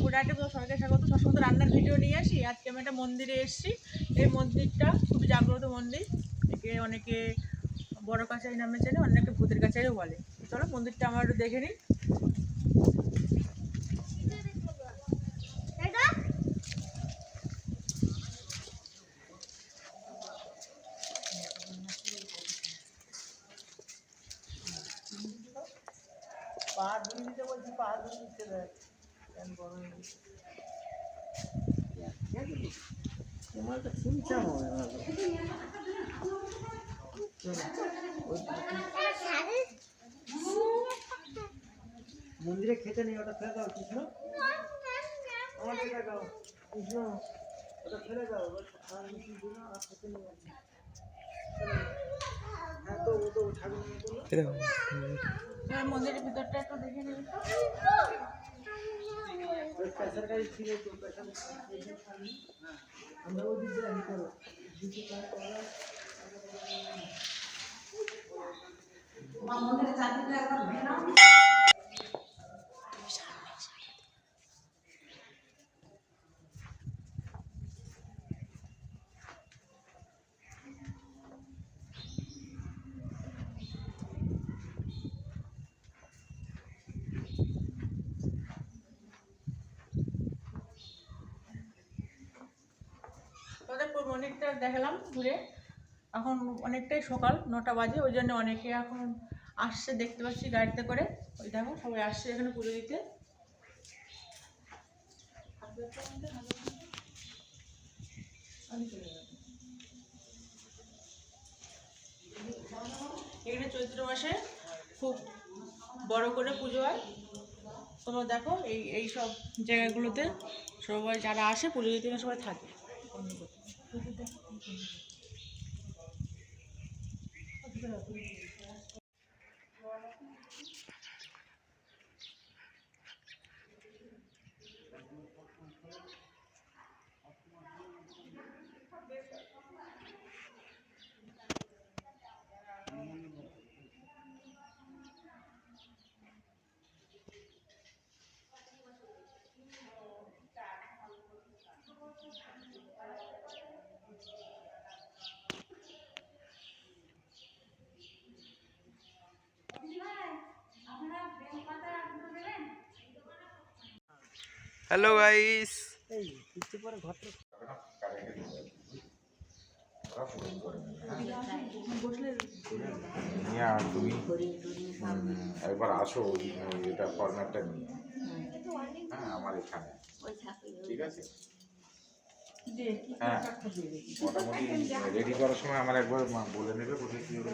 পুরাটে সরকারি স্বাগত। সবসময় তো রান্নার ভিডিও নিয়ে আসি। আজকে আমি একটা মন্দিরে এসেছি। এই মন্দিরটা খুবই জাগ্রত মন্দির। একে অনেকে বড় কাছারি নামে চেনে অনেকে ভূতের কাছারিও বলে। চলো মন্দিরটা আমার একটু দেখে নিই। পা ধুয়ে দিতে বলছি পা ধুয়ে দিতে দেয় হয়ে মন্দিরে খেতে নেই ওটা ফেলে দাও কৃষ্ণ আমার ফেলে দাও কৃষ্ণ ওটা ফেলে দাও আর কিছু না, আর খেতে নেই। হ্যাঁ তো ও তো ঠাকুর নিয়ে মন্দিরের ভিতরটা একটু দেখে নিই ওই প্রেসার গাড়ি ছিল তো প্রেসার হ্যাঁ আমরা ওই দিক দিয়ে আমি করো দুটো কাজ করা তোদের পুরো মন্দিরটা দেখালাম ঘুরে এখন অনেকটাই সকাল নটা বাজে, ওই জন্য অনেকে এখন আসছে দেখতে পাচ্ছি গাড়িতে করে। ওই দেখো, সবাই আসছে এখানে পুজো দিতে। এখানে চৈত্র মাসে খুব বড় করে পুজো হয়। তোমরা দেখো, এই এই সব জায়গাগুলোতে সবাই যারা আসে পুজো দিতে সবাই থাকে। Thank you. হ্যালো গাইস আর তুমি? একবার আসো এটা ফরম্যাটটা নিয়ে। হ্যাঁ আমার এখানে। ঠিক আছে? হ্যাঁ মোটামুটি রেডি করার সময় আমার একবার বলে নেবে কোথায় কী হবে।